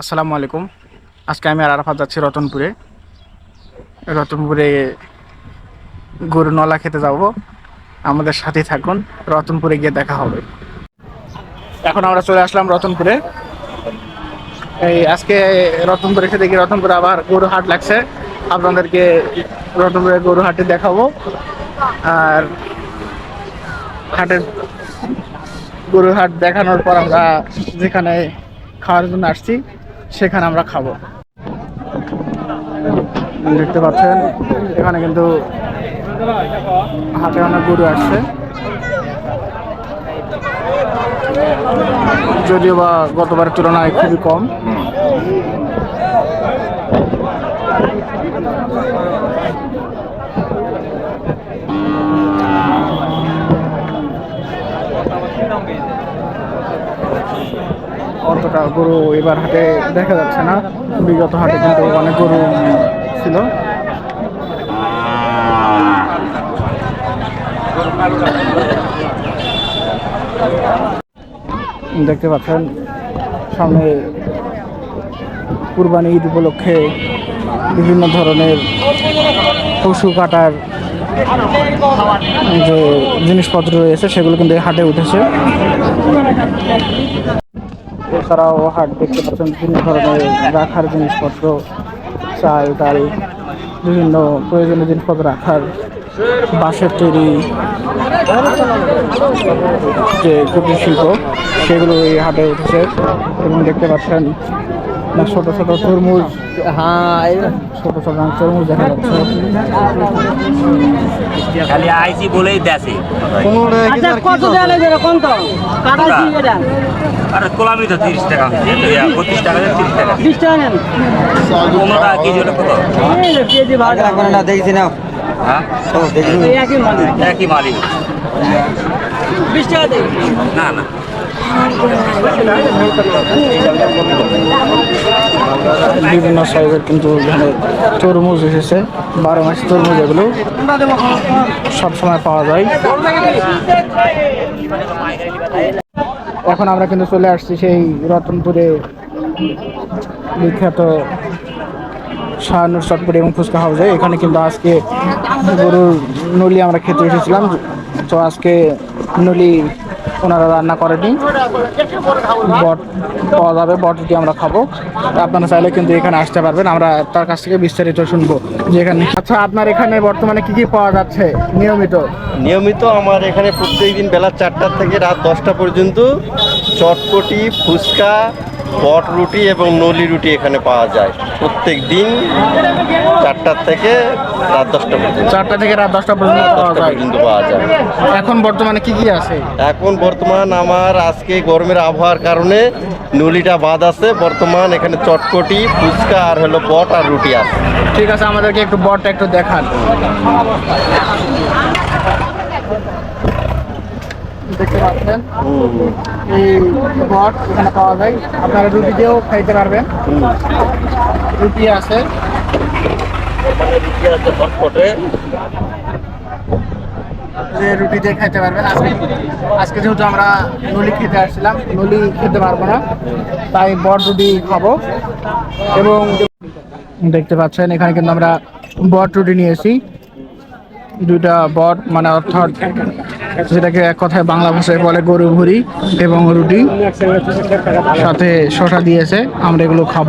আসসালামু আলাইকুম। আজকে আমি আর আরাফাত যাচ্ছি রতনপুরে। রতনপুরে গরু নলা খেতে যাব। আমাদের সাথে থাকুন। রতনপুরে গিয়ে দেখা হবে। এখন আমরা চলে আসলাম রতনপুরে। এই আজকে রতনপুরে খেতে গিয়ে রতনপুরে আবার গরু হাট লাগছে। আপনাদেরকে রতনপুরে গরু হাটে দেখাবো। আর হাটের গরু হাট দেখানোর পর আমরা যেখানে খাওয়ার জন্য আসছি সেখানে আমরা খাব। দেখতে পাচ্ছেন, এখানে কিন্তু হাটে অনেক গরু আসছে। যদিও বা গতবারের তুলনায় খুবই কম। অতটা গরু এবার হাটে দেখা যাচ্ছে না। বিগত হাটে কিন্তু অনেক গরু ছিল। দেখতে পাচ্ছেন, সামনে কুরবানি ঈদ উপলক্ষে বিভিন্ন ধরনের পশু কাটার যে জিনিসপত্র রয়েছে, সেগুলো কিন্তু হাটে উঠেছে। এছাড়াও হাট দেখতে পাচ্ছেন, বিভিন্ন ধরনের রাখার জিনিসপত্র, চাল, ডাল, বিভিন্ন প্রয়োজনীয় জিনিসপত্র রাখার বাঁশের তৈরি যে কুটির শিল্প, সেগুলো এই হাটে উঠেছে। এবং দেখতে পাচ্ছেন না ছোট ছোট তরমুজ। হ্যাঁ ছোট ছোট তরমুজ দেখা যাচ্ছে। খালি আইসি বলেই দেশে আচ্ছা কত দেন কোন তো? কাটাইছি এটা? আর কোলামি তো তিরিশ টাকা বত্রিশ টাকা তিরিশ টাকা। বিশ টাকা নেন। কেজি হলে কত? এই যে কেজি ভাগ না দেখছি না হ্যাঁ? ও দেখি। একই মানে একই মালিক। বিশ টাকা দেই। না না। বিভিন্ন সাইজের কিন্তু এখানে তরমুজ এসেছে। বারো মাস তরমুজ এগুলো সবসময় পাওয়া যায়। এখন আমরা কিন্তু চলে আসছি সেই রতনপুরে বিখ্যাত শাহানুর চটপটি এবং ফুচকা হাউসে। এখানে কিন্তু আজকে গরুর নলি আমরা খেতে এসেছিলাম। তো আজকে নলি ওনারা রান্না করেনি বট পাওয়া যাবে, বট যদি আমরা খাব। আপনারা চাইলে কিন্তু এখানে আসতে পারবেন। আমরা তার কাছ থেকে বিস্তারিত শুনব যে এখানে আচ্ছা আপনার এখানে বর্তমানে কি কি পাওয়া যাচ্ছে নিয়মিত? নিয়মিত আমার এখানে প্রত্যেকদিন বেলা চারটার থেকে রাত দশটা পর্যন্ত চটপটি ফুচকা বট রুটি এবং নলি রুটি এখানে পাওয়া যায়। প্রত্যেক দিন চারটার থেকে রাত দশটা পর্যন্ত। চারটা থেকে রাত দশটা পর্যন্ত পর্যন্ত পাওয়া যায়। এখন বর্তমানে কি কি আছে? এখন বর্তমান আমার আজকে গরমের আবহাওয়ার কারণে নলিটা বাদ আছে। বর্তমান এখানে চটপটি ফুচকা আর হলো বট আর রুটি আছে। ঠিক আছে আমাদেরকে একটু বটটা একটু দেখান। দেখতে পাচ্ছেন। এই বট এখানে পাওয়া যায়। আপনারা রুটি দিয়েও খাইতে পারবেন। রুটি আছে। যে রুটি দিয়ে খেতে পারবেন। আজকে আজকে যেহেতু আমরা নলি খেতে আসছিলাম, নলি খেতে পারব না। তাই বট রুটি খাব। এবং দেখতে পাচ্ছেন, এখানে কিন্তু আমরা বট রুটি নিয়েছি দুইটা বট মানে অর্থাৎ যেটাকে এক কথায় বাংলা ভাষায় বলে গরু ভুড়ি এবং রুটি। সাথে শশা দিয়েছে, আমরা এগুলো খাব,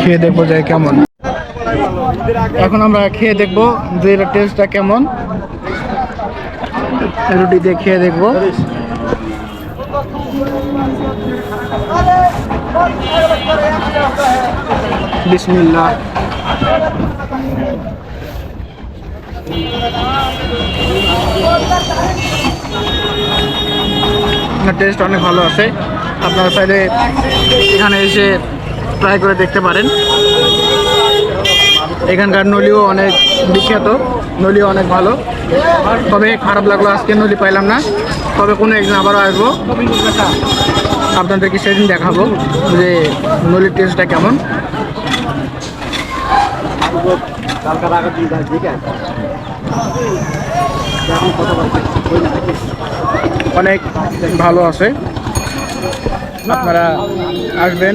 খেয়ে দেখব যে কেমন। এখন আমরা খেয়ে দেখব যে টেস্টটা কেমন। রুটি দিয়ে খেয়ে দেখব। বিসমিল্লাহ। টেস্ট অনেক ভালো আছে। আপনারা চাইলে এখানে এসে ট্রাই করে দেখতে পারেন। এখানকার নলিও অনেক বিখ্যাত, নলিও অনেক ভালো। তবে খারাপ লাগল, আজকে নলি পাইলাম না। তবে কোনো একদিন আবারও আসব। আপনাদেরকে সেদিন দেখাবো যে নলির টেস্টটা কেমন। অনেক ভালো আছে। আপনারা আসবেন,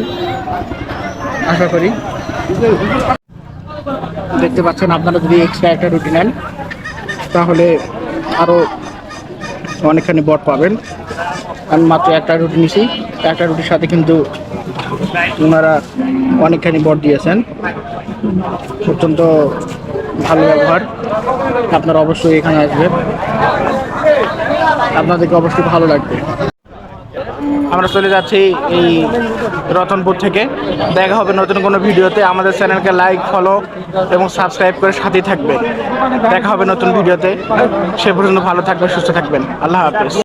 আশা করি। দেখতে পাচ্ছেন, আপনারা যদি এক্সট্রা একটা রুটি নেন, তাহলে আরও অনেকখানি বট পাবেন। আমি মাত্র একটা রুটি নিছি। একটা রুটির সাথে কিন্তু ওনারা অনেকখানি বট দিয়েছেন। অত্যন্ত ভালো ব্যবহার। আপনারা অবশ্যই এখানে আসবেন আপনাদেরকে অবশ্যই ভালো লাগবে। আমরা চলে যাচ্ছি এই রতনপুর থেকে। দেখা হবে নতুন কোনো ভিডিওতে। আমাদের চ্যানেলকে লাইক ফলো এবং সাবস্ক্রাইব করে সাথেই থাকবেন দেখা হবে নতুন ভিডিওতে। সে পর্যন্ত ভালো থাকবেন, সুস্থ থাকবেন। আল্লাহ হাফেজ।